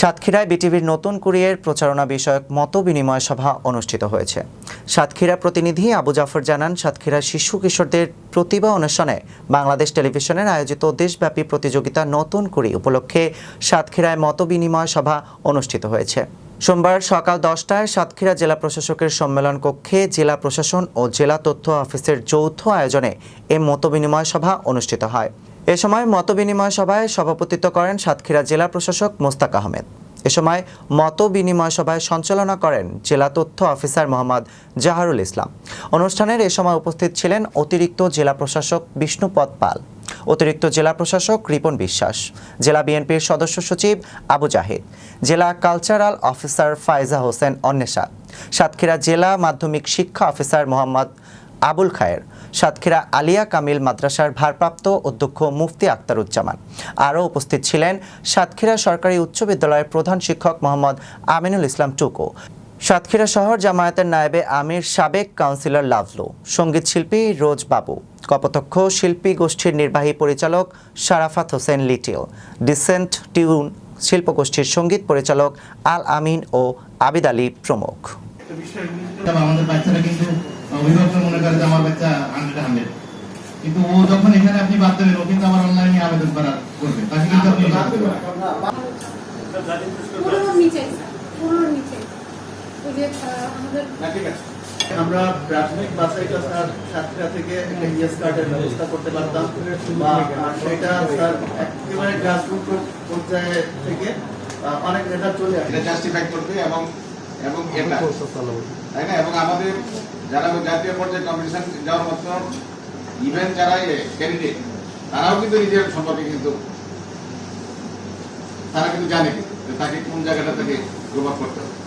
সাতক্ষীরায় বিটিভির নতুন কুরিয়ের প্রচারণা বিষয়ক মত বিনিময় সভা অনুষ্ঠিত হয়েছে। সাতক্ষীরা প্রতিনিধি আবু জাফর জানান, সাতক্ষীরা শিশু কিশোরদের প্রতিভা অনুষ্ঠানে বাংলাদেশ টেলিভিশনের আয়োজিত দেশব্যাপী প্রতিযোগিতা নতুন কুড়ি উপলক্ষে সাতক্ষীরায় মত বিনিময় সভা অনুষ্ঠিত হয়েছে। সোমবার সকাল দশটায় সাতক্ষীরা জেলা প্রশাসকের সম্মেলন কক্ষে জেলা প্রশাসন ও জেলা তথ্য অফিসের যৌথ আয়োজনে এ মত বিনিময় সভা অনুষ্ঠিত হয়। এ সময় মত বিনিময় সভায় সভাপতিত্ব করেন সাতক্ষীরা জেলা প্রশাসক মোস্তাক আহমেদ। এ সময় মত বিনিময় সভায় সঞ্চালনা করেন জেলা তথ্য অফিসার মোহাম্মদ জাহারুল ইসলাম। অনুষ্ঠানের এ সময় উপস্থিত ছিলেন অতিরিক্ত জেলা প্রশাসক বিষ্ণুপদ পাল, অতিরিক্ত জেলা প্রশাসক রিপন বিশ্বাস, জেলা বিএনপির সদস্য সচিব আবু জাহিদ, জেলা কালচারাল অফিসার ফায়জা হোসেন অন্বেষা, সাতক্ষীরা জেলা মাধ্যমিক শিক্ষা অফিসার মোহাম্মদ আবুল খায়ের, সাতক্ষীরা আলিয়া কামিল মাদ্রাসার ভারপ্রাপ্ত অধ্যক্ষ মুফতি আক্তারুজ্জামান আরও উপস্থিত ছিলেন সাতক্ষীরা সরকারি উচ্চ বিদ্যালয়ের প্রধান শিক্ষক মোহাম্মদ আমিনুল ইসলাম টুকু। সাতক্ষীরা শহর জামায়াতের নায়েবে আমির সাবেক কাউন্সিলর লাভলু। সংগীত শিল্পী রোজ বাবু। কপোতক্ষ শিল্পী গোষ্ঠীর নির্বাহী পরিচালক Sharafat Hossain little decent tune শিল্পগোষ্ঠীর সংগীত পরিচালক আল আমিন ও আবিদ আলী প্রমুখ। আমাদের বাচ্চারা কিন্তু অভিভাবকরা মনে করে যে আমার বাচ্চা হান্ড্রেড হান্ড্রেড কিন্তু ও যখন এখানে আপনি বাদ দেবেন ও কিন্তু আবার অনলাইনে আবেদন করা করবে। তাকে কিন্তু আপনি আমরা প্রাথমিক বাছাইটা স্যার সাতটা থেকে একটা ইয়েস কার্ডের ব্যবস্থা করতে পারতাম। বা সেটা স্যার একেবারে গ্রাসরুট পর্যায়ে থেকে অনেক নেতা চলে আসে। জাস্টিফাই করবে এবং এবং এটা। তাই না? এবং আমাদের যারা জাতীয় পর্যায়ে কম্পিটিশন যাওয়ার মতো ইভেন যারা ক্যান্ডিডেট তারাও কিন্তু নিজের সম্পর্কে কিন্তু তারা কিন্তু জানে কিন্তু তাকে কোন জায়গাটা তাকে প্রভাব করতে হবে।